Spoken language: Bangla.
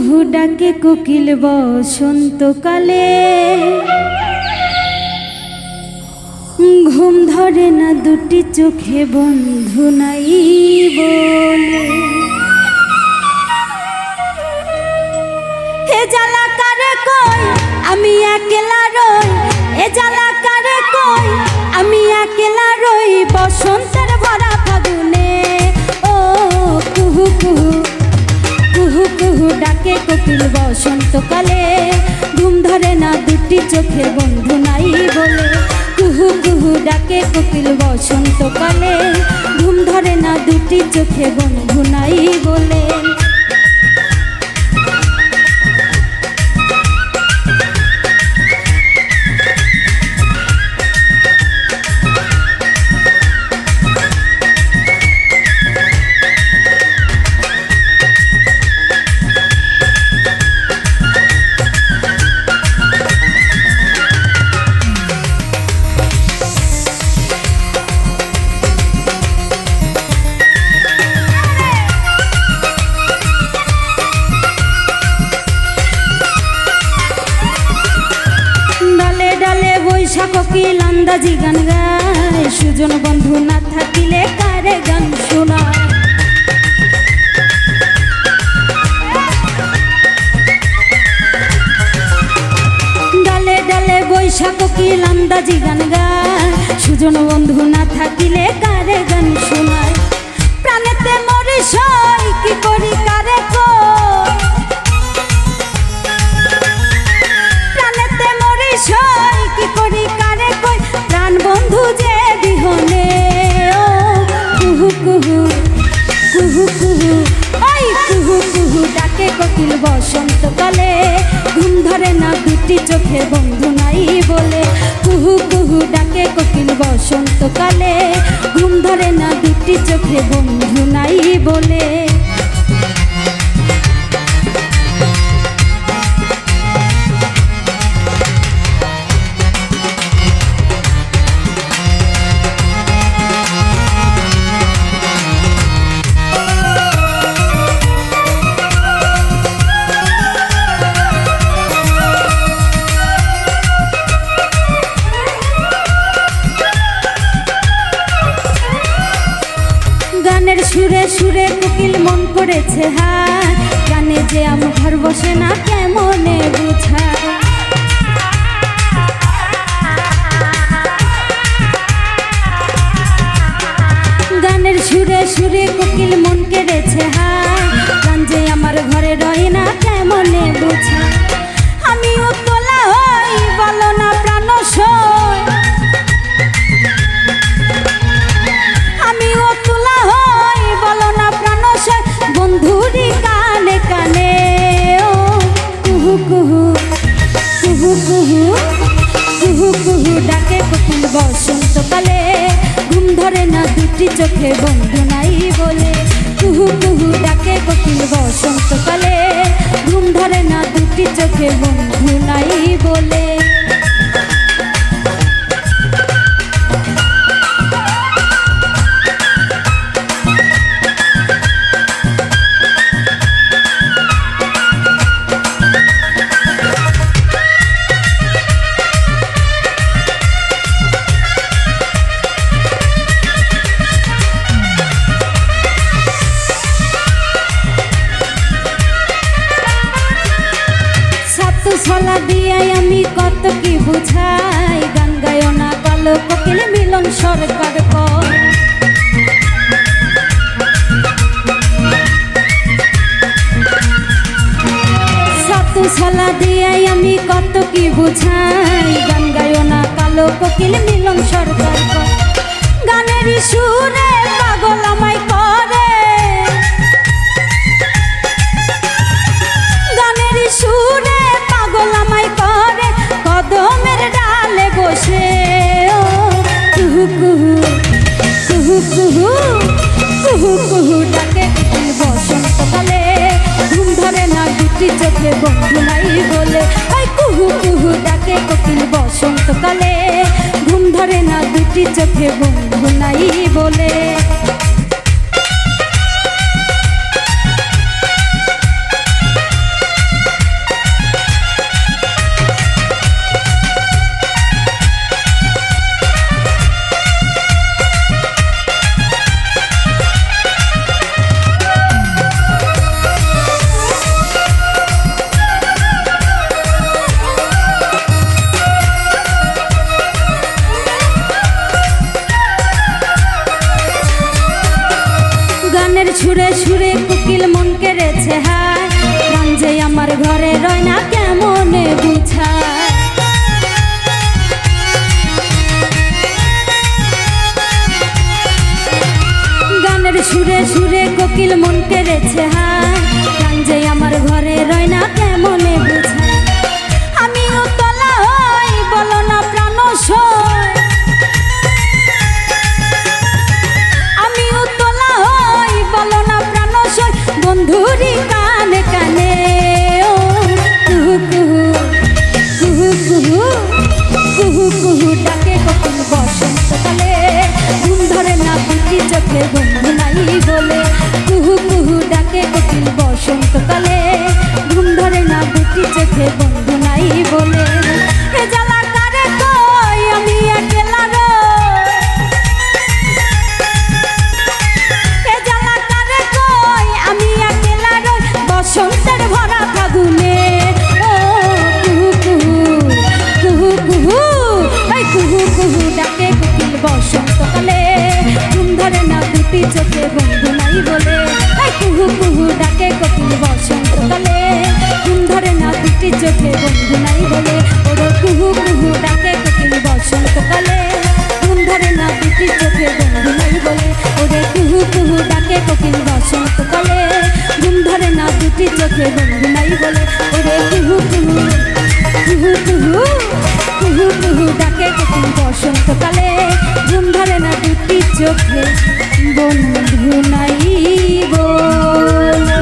কুহু ডাকে কোকিল বসন্তকালে। ঘুম ধরে না দুটি চোখে বন্ধু নাই বলে। হে জ্বালা কারে কই? আমি একলা রই। এ জ্বালা কারে কই? আমি একলা রই। বসন্তের বসন্তকালে ঘুম ধরে না দুটি চোখে বন্ধু নাই বলে। কুহু কুহু ডাকে কোকিল বসন্তকালে ঘুম ধরে না দুটি চোখে বন্ধু নাই বলে। লান্দাজি গান গায়। সুজন বন্ধু না থাকিলে কারে গান শোনায়? ডালে ডালে বৈশাখ কি লান্দাজি গান গায়। সুজন বন্ধু না থাকিলে কারে গান শোনায়? প্রাণেতে মরে সই, কি করি কারে বসন্তকালে, ঘুম ধরে না দুটি চোখে বন্ধু নাই বলে। কুহু কুহু ডাকে কোকিল বসন্তকালে, ঘুম ধরে না দুটি চোখে বন্ধু নাই বলে। সুরে মন করেছে হাত। গানে যে আম ঘর বসে না কেমনে বুঝা। গানের সুরে সুরে কোকিল মন কেড়েছে হার কুহু ডাকে কোকিল বসন্তকালে। ঘুম ধরে না দুটি চোখে বন্ধু নাই বলে। কুহু কুহু ডাকে কোকিল বসন্তকালে। ঘুম ধরে না দুটি চোখে বন্ধু নাই বলে। সাতু দিয়াই আমি কত কি বুঝাই? গান গায় না কালো কোকিল মিলন সরকার সাতু ছলা দিয়াই আমি কত কি বুঝাই? গান গায় না কালো কোকিল মিলন সরকার গানের সুরে পাগল আমায় চোখে বন্ধু নাই বলে ওই কুহু কুহু ডাকে কোকিল বসন্তকালে। ঘুম ধরে না দুটি চোখে বন্ধু নাই বলে। সুরে সুরে কুকিল মন কেড়েছে হায়। যে আমার ঘরে রয় না কেমনে দুটি চোখে বন্ধু নাই বলে ওরে কুহু কুহু ডাকে কোকিল বসন্তকালে ঘুম ধরে না দুটি চোখে বন্ধু নাই বলে ওরে কুহু কুহু ডাকে কোকিল বসন্তকালে ঘুম ধরে না দুটি চোখে বন্ধু নাই বলে ওরে কুহু কুহু কুহু কুহু কুহু কুহু ডাকে কোকিল বসন্তকালে ঘুম ধরে না দুটি চোখে বন্ধু নাই বলে।